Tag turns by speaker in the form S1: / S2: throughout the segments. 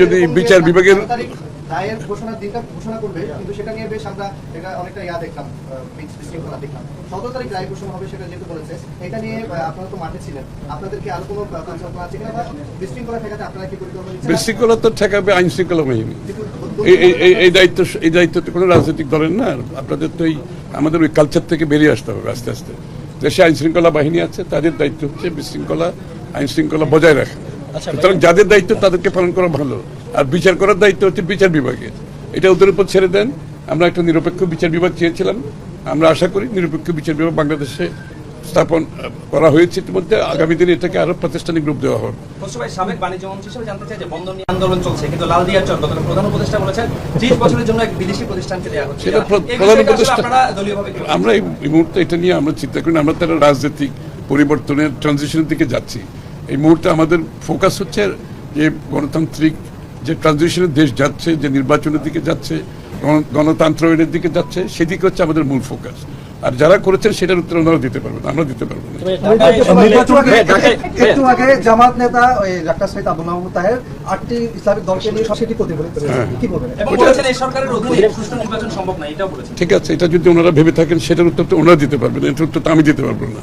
S1: যদি বিচার বিভাগের
S2: দায়ের ঘোষণার দিনটা ঘোষণা করবে কিন্তু সেটা নিয়ে বেশ আমরা এটা অনেকটা ইয়া দেখলাম বিশৃঙ্খলা দেখলাম। সতেরো তারিখ রায় ঘোষণা হবে সেটা যেহেতু বলেছে এটা নিয়ে আপনারা তো মাঠে ছিলেন। আপনাদের কি কোনো পরিকল্পনা আছে কিনা? বা বিশৃঙ্খলা ঠেকাতে আপনারা কি পরিকল্পনা
S1: বিশৃঙ্খলা তো ঠেকাবে আইন শৃঙ্খলা বাহিনী। এই দায়িত্ব এই দায়িত্ব তো কোনো রাজনৈতিক দলের না। আপনাদের তো এই আমাদের ওই কালচার থেকে বেরিয়ে আসতে হবে আস্তে আস্তে। দেশে আইন শৃঙ্খলা বাহিনী আছে তাদের দায়িত্ব হচ্ছে বিশৃঙ্খলা আইন শৃঙ্খলা বজায় রাখা। সুতরাং যাদের দায়িত্ব তাদেরকে পালন করা ভালো। আর বিচার করার দায়িত্ব হচ্ছে বিচার বিভাগের। এটা ওদের উপর ছেড়ে দেন। আমরা একটা নিরপেক্ষ বিচার বিভাগ চেয়েছিলাম। আমরা আশা করি নিরপেক্ষ বিচার বিভাগ বাংলাদেশে স্থাপন করা হয়েছে। ইতিমধ্যে আগামী দিনে এটাকে আরও প্রাতিষ্ঠানিক রূপ দেওয়া হবে।
S3: ভাই সাবেক বাণিজ্য মন্ত্রী হিসেবে জানতে চাই যে বন্ধন নিয়ে আন্দোলন চলছে কিন্তু লাল দিয়ার চর গতকাল প্রধান উপদেষ্টা বলেছেন ত্রিশ বছরের জন্য এক বিদেশি প্রতিষ্ঠানকে দেওয়া হচ্ছে
S1: সেটা প্রধান উপদেষ্টা-
S3: আপনারা দলীয়ভাবে কি বলছেন?
S1: আমরা এই মুহূর্তে এটা নিয়ে আমরা চিন্তা করি আমরা তারা রাজনৈতিক পরিবর্তনের ট্রানজিশনের দিকে যাচ্ছি। এই মুহূর্তে আমাদের ফোকাস হচ্ছে যে গণতান্ত্রিক যে ট্রানজিশনের দেশ যাচ্ছে যে নির্বাচনের দিকে যাচ্ছে গণ- গণতন্ত্রের দিকে যাচ্ছে সেদিকে হচ্ছে আমাদের মূল ফোকাস আর যারা করেছেন সেটার উত্তর ওনারা দিতে পারবেন আমরা দিতে পারব। না
S4: একটু আগে- জামাত নেতা ওই ডাক্তার সৈয়দ আবুল মাহমুদ তাহের আটটি ইসলামিক দলকে নিয়ে সেটি প্রতিফলিত কি বলবেন?
S3: এবং বলেছেন এই সরকারের অধীনে সুষ্ঠু নির্বাচন সম্ভব না এটাও বলেছেন।
S1: ঠিক আছে এটা যদি ওনারা ভেবে থাকেন সেটার উত্তর তো ওনারা দিতে পারবেন এটার উত্তর তো আমি দিতে পারব না।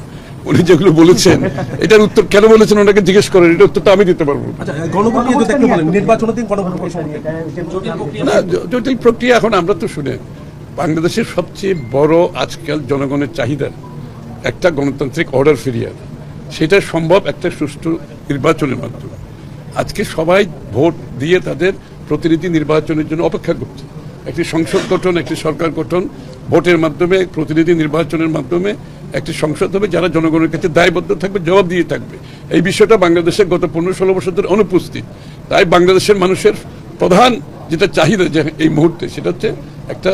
S1: উনি যেগুলো বলেছেন এটার উত্তর কেন বলেছেন ওনাকে জিজ্ঞেস করেন এটার উত্তর তো আমি দিতে পারব
S5: আচ্ছা
S3: জটিল প্রক্রিয়া।
S1: এখন আমরা তো শুনে বাংলাদেশের সবচেয়ে বড় আজকাল জনগণের চাহিদা একটা গণতান্ত্রিক অর্ডার ফিরিয়ে সেটা সম্ভব একটা সুষ্ঠু নির্বাচনের মাধ্যমে। আজকে সবাই ভোট দিয়ে তাদের প্রতিনিধি নির্বাচনের জন্য অপেক্ষা করছে। একটি সংসদ গঠন একটি সরকার গঠন ভোটের মাধ্যমে প্রতিনিধি নির্বাচনের মাধ্যমে একটি সংসদ হবে যারা জনগণের কাছে দায়বদ্ধ থাকবে জবাব দিয়ে থাকবে। এই বিষয়টা বাংলাদেশের গত পনেরো ষোলো বছর ধরে অনুপস্থিত। তাই বাংলাদেশের মানুষের প্রধান যেটা চাহিদা যে এই মুহূর্তে, সেটা হচ্ছে একটা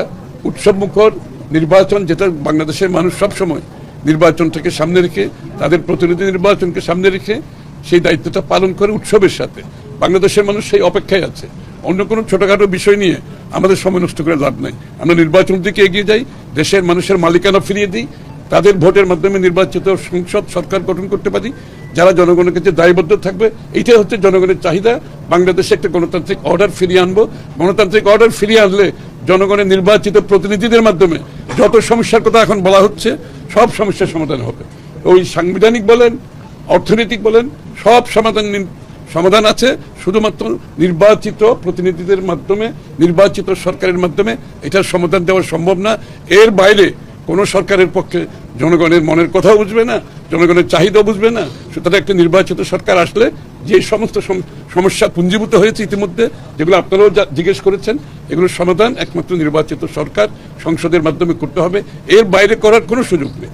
S1: উৎসবমুখর নির্বাচন, যেটা বাংলাদেশের মানুষ সব সময় নির্বাচনটাকে সামনে রেখে, তাদের প্রতিনিধি নির্বাচনকে সামনে রেখে সেই দায়িত্বটা পালন করে উৎসবের সাথে। বাংলাদেশের মানুষ সেই অপেক্ষায় আছে। অন্য কোনো ছোটখাটো বিষয় নিয়ে আমাদের সময় নষ্ট করে লাভ নাই। আমরা নির্বাচন দিকে এগিয়ে যাই, দেশের মানুষের মালিকানা ফিরিয়ে দিই তাদের ভোটের মাধ্যমে নির্বাচিত সংসদ সরকার গঠন করতে পারি, যারা জনগণের কাছে দায়বদ্ধ থাকবে, এইটাই হচ্ছে জনগণের চাহিদা। বাংলাদেশে একটা গণতান্ত্রিক অর্ডার ফিরিয়ে আনব। গণতান্ত্রিক অর্ডার ফিরিয়ে আনলে জনগণের নির্বাচিত প্রতিনিধিদের মাধ্যমে যত সমস্যার কথা এখন বলা হচ্ছে, সব সমস্যার সমাধান হবে। ওই সাংবিধানিক বলেন, অর্থনৈতিক বলেন, সব সমাধান সমাধান আছে। শুধুমাত্র নির্বাচিত প্রতিনিধিদের মাধ্যমে, নির্বাচিত সরকারের মাধ্যমে এটার সমাধান দেওয়া সম্ভব না। এর বাইরে কোনো সরকারের পক্ষে জনগণের মনের কথা বুঝবে না, জনগণের চাহিদা বুঝবে না। সুতরাং একটা নির্বাচিত সরকার আসলে যে সমস্ত সমস্যা পুঞ্জীভূত হয়েছে ইতিমধ্যে, যেগুলো আপনারাও জিজ্ঞেস করেছেন, এগুলোর সমাধান একমাত্র নির্বাচিত সরকার সংসদের মাধ্যমে করতে হবে। এর বাইরে করার কোনো সুযোগ নেই।